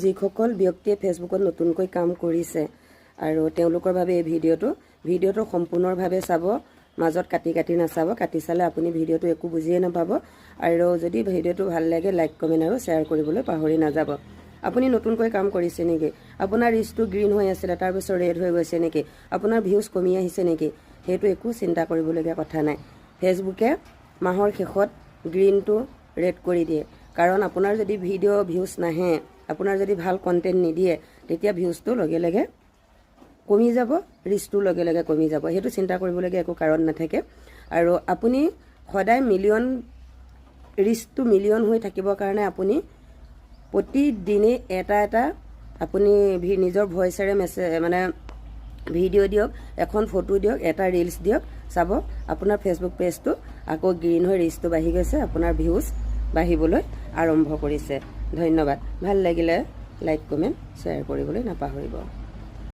যিসকল ব্যক্তিয়ে ফেচবুকত নতুনকৈ কাম কৰিছে আৰু তেওঁলোকৰ বাবে এই ভিডিঅ'টো ভিডিঅ'টো সম্পূৰ্ণভাৱে চাব মাজত কাটি কাটি নাচাব কাটি চালে আপুনি ভিডিঅ'টো একো বুজিয়ে নাপাব আৰু যদি ভিডিঅ'টো ভাল লাগে লাইক কমেণ্ট আৰু শ্বেয়াৰ কৰিবলৈ পাহৰি নাযাব। আপুনি নতুনকৈ কাম কৰিছে নেকি? আপোনাৰ ৰিচটো গ্ৰীণ হৈ আছিলে তাৰপিছত ৰেড হৈ গৈছে নেকি? আপোনাৰ ভিউজ কমি আহিছে নেকি? সেইটো একো চিন্তা কৰিবলগীয়া কথা নাই। ফেচবুকে মাহৰ শেষত গ্ৰীণটো ৰেড কৰি দিয়ে। কাৰণ আপোনাৰ যদি ভিডিঅ' ভিউজ নাহে, আপোনাৰ যদি ভালো কণ্টেণ্ট নিদিয়ে, তেতিয়া ভিউজটো লগে লগে কমি যাব ৰিচটোৰ লগে লগে কমি যাব। সেইটো চিন্তা কৰিবলগীয়া একো কাৰণ নাথাকে। আৰু আপুনি সদায় মিলিয়ন ৰিচটো মিলিয়ন হৈ থাকিবৰ কাৰণে আপুনি প্ৰতিদিনে এটা এটা আপুনি নিজৰ ভইচেৰে মেছেজ মানে ভিডিঅ' দিয়ক, এখন ফটো দিয়ক, এটা ৰিলছ দিয়ক, চাব আপোনাৰ ফেচবুক পেজটো আকৌ গ্ৰীণ হৈ ৰিচটো বাঢ়ি গৈছে, আপোনাৰ ভিউজ বাঢ়িবলৈ আৰম্ভ কৰিছে। ধন্যবাদ। ভালো লাগিলে লাইক কমেণ্ট শ্বেয়াৰ কৰিবলৈ নাপাহৰিব।